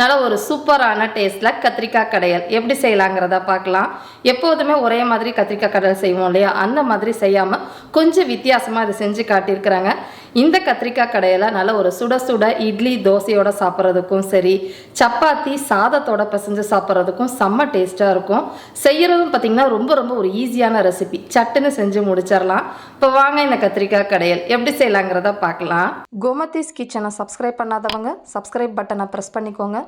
நல்ல ஒரு சூப்பரான டேஸ்ட்டில் கத்திரிக்காய் கடையல். எப்படி செய்யலாங்கிறத பார்க்கலாம். எப்போதுமே ஒரே மாதிரி கத்திரிக்காய் கடையல் செய்வோம் இல்லையா? அந்த மாதிரி செய்யாமல் கொஞ்சம் வித்தியாசமாக இதை செஞ்சு காட்டியிருக்கிறாங்க. இந்த கத்திரிக்காய் கடையலை நல்ல ஒரு சுட சுட இட்லி தோசையோட சாப்பிட்றதுக்கும் சரி சப்பாத்தி சாதத்தோட பிசைஞ்சு சாப்பிட்றதுக்கும் செம்ம டேஸ்ட்டாக இருக்கும். செய்கிறதும் பார்த்திங்கன்னா ரொம்ப ரொம்ப ஒரு ஈஸியான ரெசிபி சட்டுன்னு செஞ்சு முடிச்சிடலாம். இப்போ வாங்க இந்த கத்திரிக்காய் கடையல். எப்படி செய்யலாங்கிறத பார்க்கலாம். கோமதிஸ் கிச்சனை சப்ஸ்கிரைப் பண்ணாதவங்க சப்ஸ்கிரைப் பட்டனை ப்ரெஸ் பண்ணிக்கோங்க.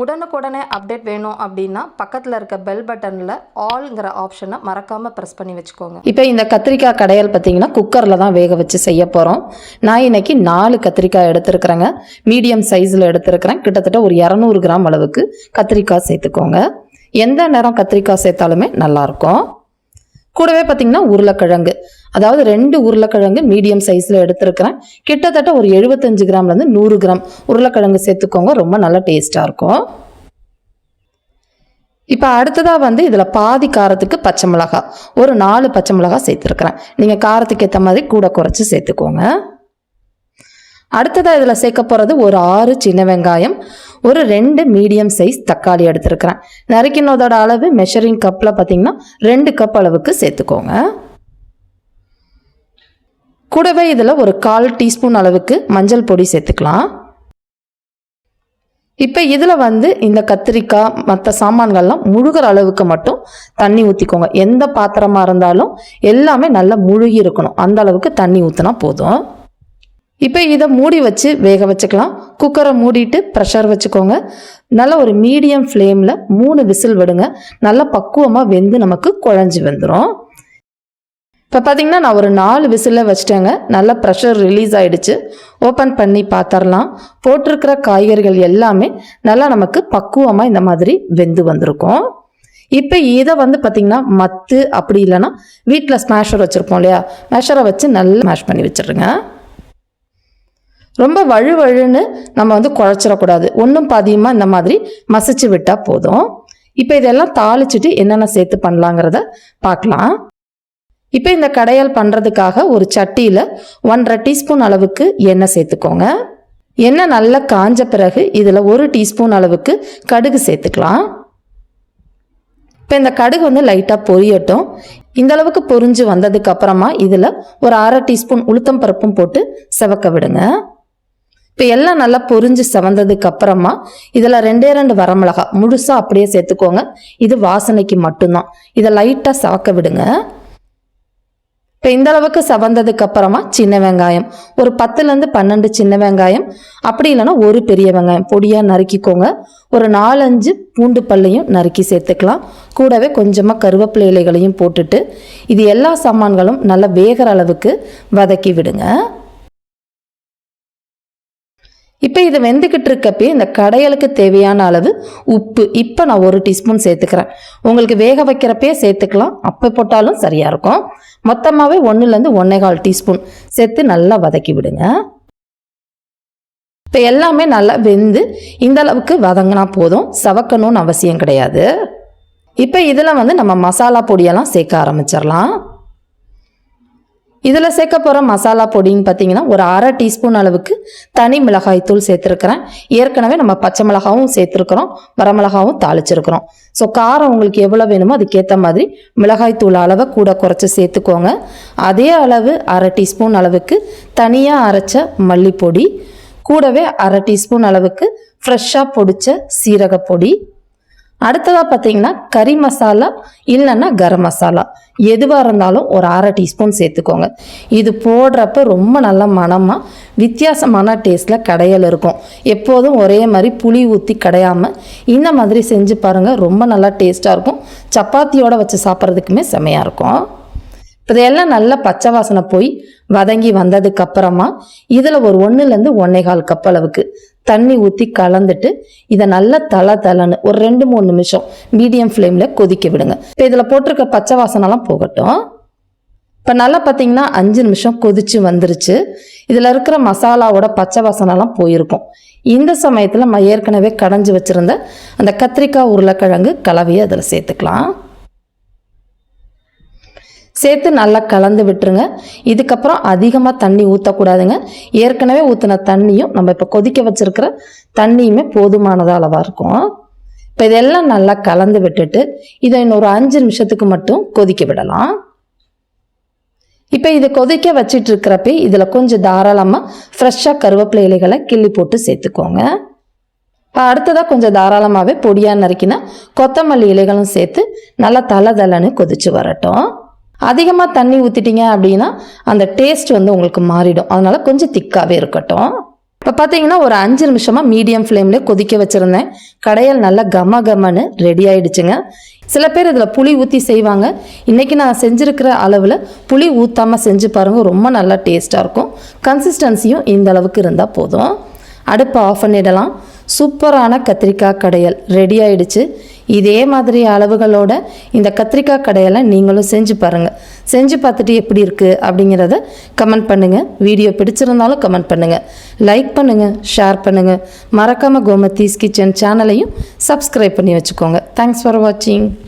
உடனுக்குடனே அப்டேட் வேணும் அப்படின்னா பக்கத்தில் இருக்க பெல் பட்டனில் ஆல்ங்கிற ஆப்ஷனை மறக்காமல் ப்ரெஸ் பண்ணி வச்சுக்கோங்க. இப்போ இந்த கத்திரிக்காய் கடையல் பார்த்தீங்கன்னா குக்கரில் தான் வேக வச்சு செய்ய போகிறோம் நான் இன்னைக்கு நாலு கத்திரிக்காய் எடுத்துருக்குறேங்க. மீடியம் சைஸில் எடுத்துருக்கிறேன். கிட்டத்தட்ட ஒரு இரநூறு கிராம் அளவுக்கு கத்திரிக்காய் சேர்த்துக்கோங்க. எந்த நேரம் கத்திரிக்காய் சேர்த்தாலுமே நல்லாயிருக்கும் கூடவே பார்த்தீங்கன்னா உருளைக்கிழங்கு. அதாவது ரெண்டு உருளைக்கிழங்கு மீடியம் சைஸில் எடுத்திருக்கிறேன். கிட்டத்தட்ட ஒரு எழுபத்தஞ்சு கிராம்லேருந்து நூறு கிராம் உருளைக்கிழங்கு சேர்த்துக்கோங்க. ரொம்ப நல்ல டேஸ்ட்டாக இருக்கும். இப்போ அடுத்ததாக வந்து இதில் பாதி காரத்துக்கு பச்சை மிளகாய் ஒரு நாலு பச்சை மிளகாய் சேர்த்துருக்குறேன். நீங்கள் காரத்துக்கு ஏற்ற மாதிரி கூட குறைச்சி சேர்த்துக்கோங்க. அடுத்ததாக இதில் சேர்க்க போகிறது ஒரு ஆறு சின்ன வெங்காயம் ஒரு ரெண்டு மீடியம் சைஸ் தக்காளி எடுத்துருக்கிறேன். நறுக்கினதோட அளவு மெஷரிங் கப்பில் பார்த்தீங்கன்னா ரெண்டு கப் அளவுக்கு சேர்த்துக்கோங்க. கூடவே இதில் ஒரு கால் டீஸ்பூன் அளவுக்கு மஞ்சள் பொடி சேர்த்துக்கலாம். இப்போ இதில் வந்து இந்த கத்திரிக்காய் மற்ற சாமான்கள்லாம் முழுகிற அளவுக்கு மட்டும் தண்ணி ஊற்றிக்கோங்க எந்த பாத்திரமாக இருந்தாலும் எல்லாமே நல்லா முழுகி இருக்கணும். அந்த அளவுக்கு தண்ணி ஊற்றினா போதும். இப்போ இதை மூடி வச்சு வேக வச்சுக்கலாம். குக்கரை மூடிட்டு ப்ரெஷர் வச்சுக்கோங்க. நல்ல ஒரு மீடியம் ஃப்ளேமில் மூணு விசில் விடுங்க. நல்லா பக்குவமாக வெந்து நமக்கு குழஞ்சி வந்துடும் இப்போ பார்த்தீங்கன்னா நான் ஒரு நாலு விசிலில் வச்சுட்டேங்க. நல்லா ப்ரெஷர் ரிலீஸ் ஆகிடுச்சு ஓப்பன் பண்ணி பார்த்துடலாம் போட்டிருக்கிற காய்கறிகள் எல்லாமே நல்லா நமக்கு பக்குவமாக இந்த மாதிரி வெந்து வந்திருக்கும். இப்போ இதை வந்து பார்த்திங்கன்னா மத்து அப்படி இல்லைன்னா வீட்டில் ஸ்மேஷர் வச்சுருப்போம் இல்லையா? மேஷரை வச்சு நல்லா மேஷ் பண்ணி வச்சிடுங்க ரொம்ப வழு வழுன்னு நம்ம வந்து குழச்சிடக்கூடாது. ஒன்றும் பாதியமாக இந்த மாதிரி மசிச்சு விட்டால் போதும். இப்போ இதெல்லாம் தாளிச்சிட்டு என்னென்ன சேர்த்து பண்ணலாங்கிறத பார்க்கலாம். இப்போ இந்த கடையால் பண்ணுறதுக்காக ஒரு சட்டியில் ஒன்றரை டீஸ்பூன் அளவுக்கு எண்ணெய் சேர்த்துக்கோங்க. எண்ணெய் நல்லா காஞ்ச பிறகு இதில் ஒரு டீஸ்பூன் அளவுக்கு கடுகு சேர்த்துக்கலாம். இப்போ இந்த கடுகு வந்து லைட்டாக பொரியட்டும். இந்த அளவுக்கு பொரிஞ்சு வந்ததுக்கு அப்புறமா இதில் ஒரு அரை டீஸ்பூன் உளுத்தம் பருப்பும் போட்டு செவக்க விடுங்க. இப்போ எல்லாம் நல்லா பொரிஞ்சு செவந்ததுக்கு அப்புறமா இதில் ரெண்டே ரெண்டு வரமிளகா முழுசாக அப்படியே சேர்த்துக்கோங்க. இது வாசனைக்கு மட்டும்தான். இதை லைட்டாக சவக்க விடுங்க. இப்போ இந்த அளவுக்கு செவந்ததுக்கு அப்புறமா சின்ன வெங்காயம். ஒரு பத்துலேருந்து பன்னெண்டு சின்ன வெங்காயம். அப்படி இல்லைன்னா ஒரு பெரிய வெங்காயம். பொடியாக நறுக்கிக்கோங்க. ஒரு நாலஞ்சு பூண்டு பல்லையும் நறுக்கி சேர்த்துக்கலாம். கூடவே கொஞ்சமாக கருவேப்பிலை இலைகளையும் போட்டுட்டு இது எல்லா சாமான்களும் நல்லா வேகிற அளவுக்கு வதக்கி விடுங்க. இப்போ இது வெந்துக்கிட்டு இருக்கப்பே இந்த கடையலுக்கு தேவையான அளவு உப்பு. இப்போ நான் ஒரு டீஸ்பூன் சேர்த்துக்கிறேன். உங்களுக்கு வேக வைக்கிறப்பே சேர்த்துக்கலாம். அப்போ போட்டாலும் சரியாக இருக்கும். மொத்தமாகவே ஒன்றுலேருந்து ஒன்றே கால் டீஸ்பூன் சேர்த்து நல்லா வதக்கி விடுங்க. இப்போ எல்லாமே நல்லா வெந்து இந்த அளவுக்கு வதங்கினா போதும். சவக்கணும்னு அவசியம் கிடையாது. இப்போ இதில் வந்து நம்ம மசாலா பொடியெல்லாம் சேர்க்க ஆரம்பிச்சிடலாம். இதில் சேர்க்க போகிற மசாலா பொடின்னு பார்த்தீங்கன்னா ஒரு அரை டீஸ்பூன் அளவுக்கு தனி மிளகாய் தூள் சேர்த்துருக்கிறேன். ஏற்கனவே நம்ம பச்சை மிளகாவும் சேர்த்துருக்குறோம் வரமிளகாவும் தாளிச்சிருக்கிறோம். ஸோ காரம் உங்களுக்கு எவ்வளோ வேணுமோ அதுக்கேற்ற மாதிரி மிளகாய் தூள் அளவை கூட குறைச்சி சேர்த்துக்கோங்க. அதே அளவு அரை டீஸ்பூன் அளவுக்கு தனியாக அரைச்ச மல்லிப்பொடி கூடவே அரை டீஸ்பூன் அளவுக்கு ஃப்ரெஷ்ஷாக பொடிச்ச சீரகப்பொடி அடுத்ததாக பார்த்தீங்கன்னா கறி மசாலா இல்லைன்னா கரம் மசாலா. எதுவாக இருந்தாலும் ஒரு அரை டீஸ்பூன் சேர்த்துக்கோங்க. இது போடுறப்ப ரொம்ப நல்ல மணமாக வித்தியாசமான டேஸ்ட்டில் கடையல் இருக்கும். எப்போதும் ஒரே மாதிரி புளி ஊற்றி கடையாமல் இந்த மாதிரி செஞ்சு பாருங்கள் ரொம்ப நல்லா டேஸ்ட்டாக இருக்கும். சப்பாத்தியோடு வச்சு சாப்பிட்றதுக்குமே செமையாக இருக்கும். இப்போ இதையெல்லாம் நல்லா பச்சை வாசனை போய் வதங்கி வந்ததுக்கு அப்புறமா இதில் ஒரு ஒன்றுலேருந்து ஒன்றே கால் கப் அளவுக்கு தண்ணி ஊற்றி கலந்துட்டு இதை நல்லா தலை தலைன்னு ஒரு ரெண்டு மூணு நிமிஷம் மீடியம் ஃப்ளேமில் கொதிக்க விடுங்க. இப்போ இதில் போட்டிருக்க பச்சை வாசனெல்லாம் போகட்டும். இப்போ நல்லா பார்த்தீங்கன்னா அஞ்சு நிமிஷம் கொதிச்சு வந்துருச்சு. இதில் இருக்கிற மசாலாவோட பச்சை வாசனெல்லாம் போயிருக்கும். இந்த சமயத்தில் நம்ம ஏற்கனவே கடைஞ்சி வச்சுருந்த அந்த கத்திரிக்காய் உருளைக்கிழங்கு கலவையை அதில் சேர்த்துக்கலாம். சேர்த்து நல்லா கலந்து விட்டுருங்க. இதுக்கப்புறம் அதிகமாக தண்ணி ஊற்றக்கூடாதுங்க ஏற்கனவே ஊற்றின தண்ணியும் நம்ம இப்போ கொதிக்க வச்சுருக்கிற தண்ணியுமே போதுமானதாக அளவாக இருக்கும். இப்போ இதெல்லாம் நல்லா கலந்து விட்டுட்டு இதை இன்னொரு அஞ்சு நிமிஷத்துக்கு மட்டும் கொதிக்க விடலாம். இப்போ இது கொதிக்க வச்சிட்டு இருக்கிறப்ப இதில் கொஞ்சம் தாராளமாக ஃப்ரெஷ்ஷாக கருவேப்பிலை இலைகளை கிள்ளி போட்டு சேர்த்துக்கோங்க. இப்போ அடுத்ததாக கொஞ்சம் தாராளமாகவே பொடியாக நறுக்கினா கொத்தமல்லி இலைகளும் சேர்த்து நல்லா தலை தலைன்னு கொதிச்சு வரட்டும். அதிகமாக தண்ணி ஊற்றிட்டீங்க அப்படின்னா அந்த டேஸ்ட் வந்து உங்களுக்கு மாறிடும். அதனால் கொஞ்சம் திக்காகவே இருக்கட்டும். இப்போ பார்த்தீங்கன்னா ஒரு அஞ்சு நிமிஷமாக மீடியம் ஃப்ளேம்லேயே கொதிக்க வச்சுருந்தேன். கடையல் நல்லா கம கமன்னு ரெடி ஆயிடுச்சுங்க. சில பேர் இதில் புளி ஊற்றி செய்வாங்க. இன்றைக்கி நான் செஞ்சுருக்கிற அளவில் புளி ஊற்றாமல் செஞ்சு பாருங்கள் ரொம்ப நல்லா டேஸ்ட்டாக இருக்கும். கன்சிஸ்டன்சியும் இந்த அளவுக்கு இருந்தால் போதும். அடுப்பை ஆஃப் பண்ணிடலாம். சூப்பரான கத்திரிக்காய் கடையல் ரெடி ஆயிடுச்சு. இதே மாதிரி அளவுகளோட இந்த கத்திரிக்காய் கடையலை நீங்களும் செஞ்சு பாருங்கள் செஞ்சு பார்த்துட்டு எப்படி இருக்குது அப்படிங்கிறத கமெண்ட் பண்ணுங்கள் வீடியோ பிடிச்சிருந்தாலும் கமெண்ட் பண்ணுங்கள் லைக் பண்ணுங்கள் ஷேர் பண்ணுங்கள் மறக்காமல் கோமத்தீஸ் கிச்சன் சேனலையும் சப்ஸ்கிரைப் பண்ணி வச்சுக்கோங்க. தேங்க்ஸ் ஃபார் வாட்சிங்